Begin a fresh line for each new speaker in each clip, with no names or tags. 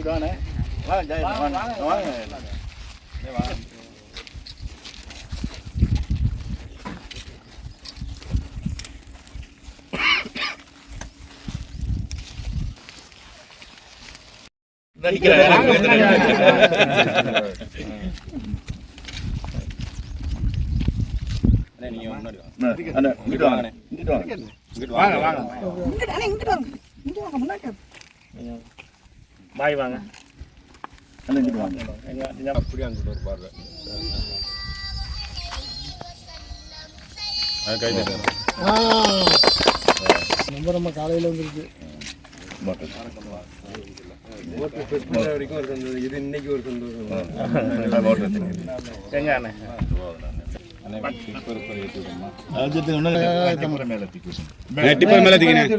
இங்கிட்டு வாண்ணே வாங்க ஜெய் வாங்க வாங்க ஜெய், வாங்க நீங்க முன்னாடி வாங்க அண்ணா இங்கிட்டு வாங்க இங்கிட்டு வாங்க இங்கிட்டு வாங்க வாங்க
இங்கிட்டு அண்ணே, இங்கிட்டு வாங்க இங்கிட்டு வாங்க முன்னாடி வாங்க.
பாய் வாங்க
அப்படியே அங்கிட்டு ஒரு பார்வை.
ரொம்ப ரொம்ப காலையில் வந்துருக்கு
இது இன்னைக்கு ஒரு சந்தோஷம்.
எங்க அண்ணே
மேல தூக்கி
மேல தூக்கினேன்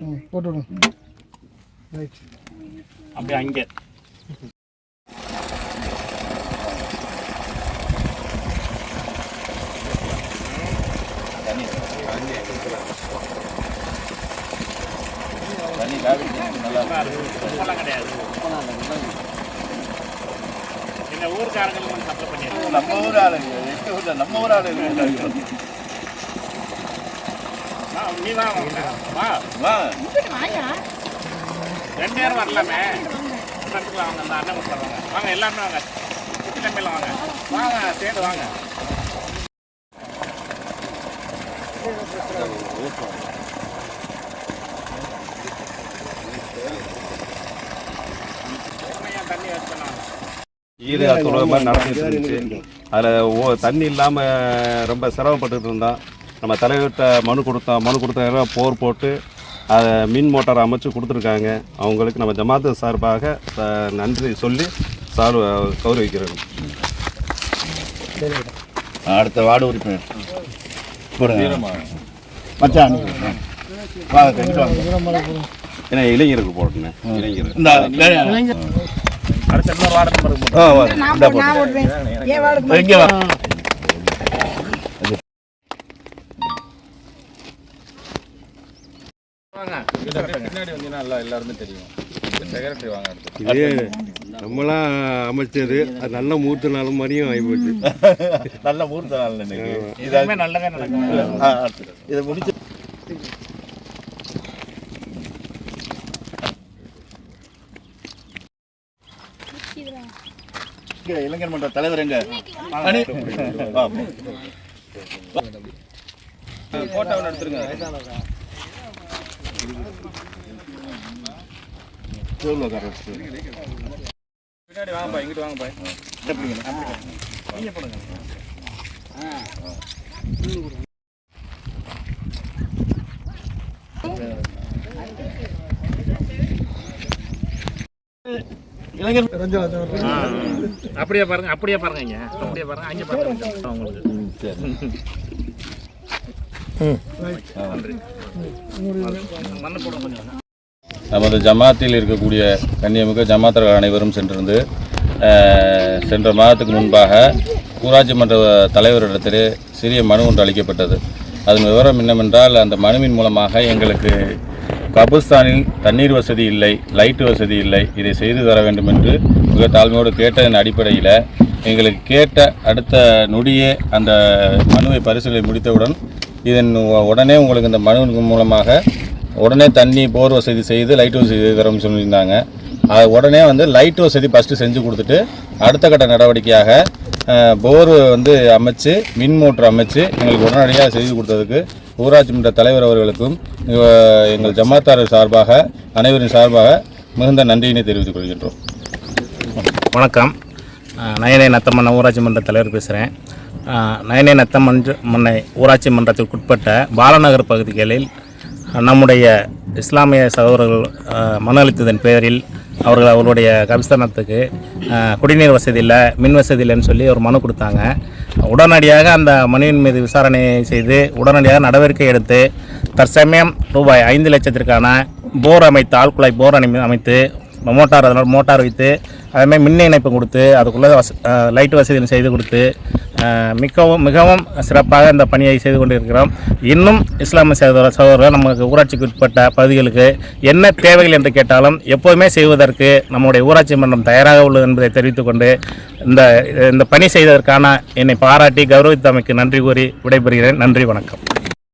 ம் போட்டு விடுங்க ரைட்
அப்படியே அங்கே.
தண்ணி நல்லா
கிடையாது இந்த ஊருக்காரங்களுக்கு
நம்ம ஊர் ஆளுங்க எங்க ஊர்ல நம்ம ஊர் ஆளுங்க
நீ வா வா
வா
ரெண்டு பேரும் வரலாமே வாங்க அண்ணன் கொடுத்துருவாங்க வாங்க எல்லாருமே வாங்க வாங்க வாங்க சேர்ந்து வாங்க தண்ணி
மாதிரி நடந்துட்டு இருந்துச்சு. அதில் தண்ணி இல்லாமல் ரொம்ப சிரமப்பட்டுட்டு இருந்தோம் நம்ம தலைவர்கிட்ட மனு கொடுத்தோம் மனு கொடுத்த போர் போட்டு அதை மின் மோட்டார் அமைச்சு கொடுத்துருக்காங்க. அவங்களுக்கு நம்ம ஜமாத்து சார்பாக நன்றி சொல்லி சார் கௌரவிக்கிறோம்
அடுத்த வார்டு உறுப்பினர். மச்சான்.
ஏன்னா இளைஞருக்கு போடணும். இளைஞர்.
இந்த
அடுத்த
பின்னாடி வந்தீங்கன்னா எல்லாம் எல்லாருமே தெரியும். செக்ரட்டரி வாங்க அடுத்து
இது நம்மளாம் அமைச்சது அது நல்ல மூர்த்த நாள் மாதிரியும் ஆகிப்போச்சு
நல்ல முகூர்த்த நாள் இன்னைக்கு. இது
எல்லாமே நல்லதே நடக்கும்.
இதை முடிச்சு இங்க இளைஞர் மன்ற தலைவர் எங்க.
போட்டோ எடுத்துருங்க.
உட்கார வச்சுட்டு.
பின்னாடி வாங்கப்பா இங்கிட்டு வாங்கப்பா.
இளைஞர்
அப்படியே பாருங்க அப்படியே பாருங்க இங்க. அப்படியே பாருங்க அங்கே பாருங்க. உங்களுக்கு. போடுங்க
நமது ஜமாத்தில் இருக்கக்கூடிய கன்னியமிக்க ஜமாத்தர்கள் அனைவரும் சென்றிருந்து சென்ற மாதத்துக்கு முன்பாக ஊராட்சி மன்ற தலைவரிடத்திலே சிறிய மனு ஒன்று அளிக்கப்பட்டது. அதன் விவரம் என்னவென்றால் அந்த மனுவின் மூலமாக எங்களுக்கு கபுஸ்தானில் தண்ணீர் வசதி இல்லை லைட் வசதி இல்லை இதை செய்து தர வேண்டும் என்று மிக தாழ்மையோடு கேட்டதன் அடிப்படையில் எங்களுக்கு கேட்ட அடுத்த நொடியே அந்த மனுவை பரிசீலனை முடித்தவுடன் இதன் உடனே உங்களுக்கு இந்த மனு மூலமாக உடனே தண்ணி போர் வசதி செய்து லைட் வசதி செய்து தரோம்னு சொல்லியிருந்தாங்க. அது உடனே வந்து லைட் வசதி ஃபஸ்ட்டு செஞ்சு கொடுத்துட்டு அடுத்த கட்ட நடவடிக்கையாக போர் வந்து அமைச்சு மின் மோட்டர் அமைச்சு எங்களுக்கு உடனடியாக செய்து கொடுத்ததுக்கு ஊராட்சி மன்ற தலைவர் அவர்களுக்கும் எங்கள் ஜமாத்தார் சார்பாக அனைவரின் சார்பாக மிகுந்த நன்றியினை தெரிவித்துக் கொள்கின்றோம்.
வணக்கம். நயனை நத்தமன்ன ஊராட்சி மன்ற தலைவர் பேசுகிறேன் நயனை நத்தமன்ற மன்னை ஊராட்சி மன்றத்திற்குட்பட்ட பாலநகர் பகுதிகளில் நம்முடைய இஸ்லாமிய சகோதரர்கள் மன அளித்ததன் பேரில் அவர்கள் அவர்களுடைய கபிஸ்தானத்துக்கு குடிநீர் வசதி இல்லை மின் வசதி இல்லைன்னு சொல்லி ஒரு மனு கொடுத்தாங்க. உடனடியாக அந்த மனுவின் மீது விசாரணை செய்து உடனடியாக நடவடிக்கை எடுத்து தற்சமயம் ரூபாய் ஐந்து லட்சத்திற்கான போர் அமைத்து ஆழ்குழாய் போர் அணி அமைத்து மோட்டார் அதனால் மோட்டார் வைத்து அதேமாதிரி மின் இணைப்பு கொடுத்து அதுக்குள்ளே வச லைட் வசதியும் செய்து கொடுத்து மிகவும் மிகவும் சிறப்பாக இந்த பணியை செய்து கொண்டிருக்கிறோம். இன்னும் இஸ்லாமிய சகோதர சகோதரர்கள் நமக்கு ஊராட்சிக்கு உட்பட்ட பகுதிகளுக்கு என்ன தேவைகள் என்று கேட்டாலும் எப்போதுமே செய்வதற்கு நம்முடைய ஊராட்சி மன்றம் தயாராக உள்ளது என்பதை தெரிவித்துக்கொண்டு இந்த இந்த பணி செய்ததற்கான என்னை பாராட்டி கௌரவித்தமைக்கு நன்றி கூறி விடைபெறுகிறேன். நன்றி வணக்கம்.